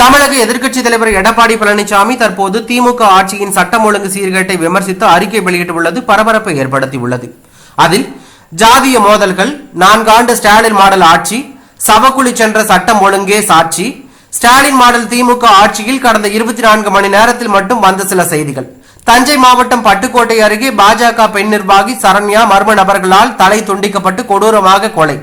தமிழக எதிர்க்கட்சித் தலைவர் எடப்பாடி பழனிசாமி தற்போது திமுக ஆட்சியின் சட்டம் ஒழுங்கு சீர்கேட்டை விமர்சித்து அறிக்கை வெளியிட்டுள்ளது பரபரப்பை ஏற்படுத்தியுள்ளது. அதில் ஜாதிய மோதல்கள் நான்காண்டு ஸ்டாலின் மாடல் ஆட்சி சவக்குழி சென்ற சட்டம் ஒழுங்கே சாட்சி ஸ்டாலின் மாடல் திமுக ஆட்சியில் கடந்த இருபத்தி நான்கு மணி நேரத்தில் மட்டும் வந்த சில செய்திகள். தஞ்சை மாவட்டம் பட்டுக்கோட்டை அருகே பாஜக பெண் நிர்வாகி சரண்யா மர்ம நபர்களால் தலை துண்டிக்கப்பட்டு கொடூரமாக கொலை.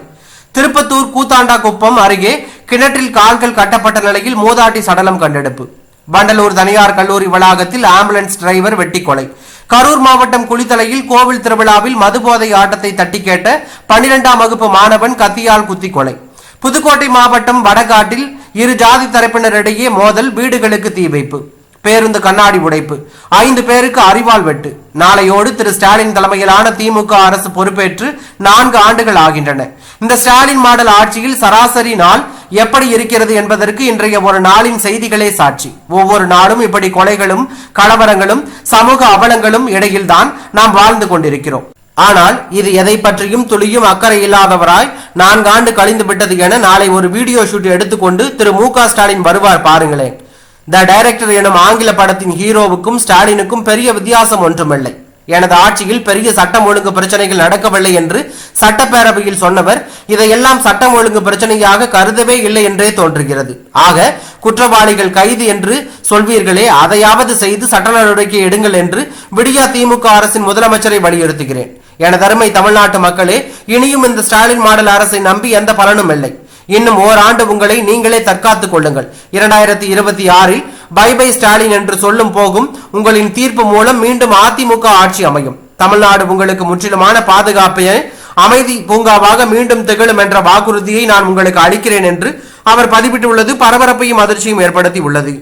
திருப்பத்தூர் கூத்தாண்டா குப்பம் அருகே கிணற்றில் கால்கள் கட்டப்பட்ட நிலையில் மூதாட்டி சடலம் கண்டெடுப்பு. வண்டலூர் தனியார் கல்லூரி வளாகத்தில் ஆம்புலன்ஸ் டிரைவர் வெட்டி கொலை கரூர் மாவட்டம் குளித்தலையில் கோவில் திருவிழாவில் மதுபோதை ஆட்டத்தை தட்டி கேட்ட பன்னிரெண்டாம் வகுப்பு மாணவன் கத்தியால் குத்தி கொலை புதுக்கோட்டை மாவட்டம் வடகாட்டில் இரு ஜாதி தரப்பினரிடையே மோதல் வீடுகளுக்கு தீ வைப்பு. பேருந்து கண்ணாடி உடைப்பு. ஐந்து பேருக்கு அறிவால் வெட்டு. நாளையோடு திரு ஸ்டாலின் தலைமையிலான திமுக அரசு பொறுப்பேற்று நான்கு ஆண்டுகள் ஆகின்றன. இந்த ஸ்டாலின் மாடல் ஆட்சியில் சராசரி நாள் எப்படி இருக்கிறது என்பதற்கு இன்றைய ஒரு நாளின் செய்திகளே சாட்சி. ஒவ்வொரு நாளும் இப்படி கொலைகளும் கலவரங்களும் சமூக அவலங்களும் இடையில்தான் நாம் வாழ்ந்து கொண்டிருக்கிறோம். ஆனால் இது எதை பற்றியும் துளியும் அக்கறை இல்லாதவராய் நான்காண்டு கழிந்து விட்டது என நாளை ஒரு வீடியோ ஷூட் எடுத்துக்கொண்டு திரு மு ஸ்டாலின் வருவார் பாருங்களேன். த டைரக்டர் எனும் ஆங்கில படத்தின் ஹீரோவுக்கும் ஸ்டாலினுக்கும் பெரிய வித்தியாசம் ஒன்றுமில்லை. எனது ஆட்சியில் பெரிய சட்டம் ஒழுங்கு பிரச்சனைகள் நடக்கவில்லை என்று சட்டப்பேரவையில் சொன்னவர் இதையெல்லாம் சட்டம் ஒழுங்கு பிரச்சனையாக கருதவே இல்லை என்றே தோன்றுகிறது. ஆக குற்றவாளிகள் கைது என்று சொல்வீர்களே அதையாவது செய்து சட்ட நடவடிக்கை எடுங்கள் என்று விடியா திமுக அரசின் முதலமைச்சரை வலியுறுத்துகிறேன். எனது அருமை தமிழ்நாட்டு மக்களே இனியும் இந்த ஸ்டாலின் மாடல் அரசை நம்பி எந்த பலனும் இல்லை. இன்னும் ஓராண்டு உங்களை நீங்களே தற்காத்துக் கொள்ளுங்கள். இரண்டாயிரத்தி இருபத்தி ஆறில் பை பை ஸ்டாலின் என்று சொல்லும் போகும் உங்களின் தீர்ப்பு மூலம் மீண்டும் அதிமுக ஆட்சி அமையும். தமிழ்நாடு உங்களுக்கு முற்றிலுமான பாதுகாப்பை அமைதி பூங்காவாக மீண்டும் திகழும் என்ற வாக்குறுதியை நான் உங்களுக்கு அளிக்கிறேன் என்று அவர் பதிவிட்டுள்ளது பரபரப்பையும் அதிர்ச்சியும் ஏற்படுத்தி உள்ளது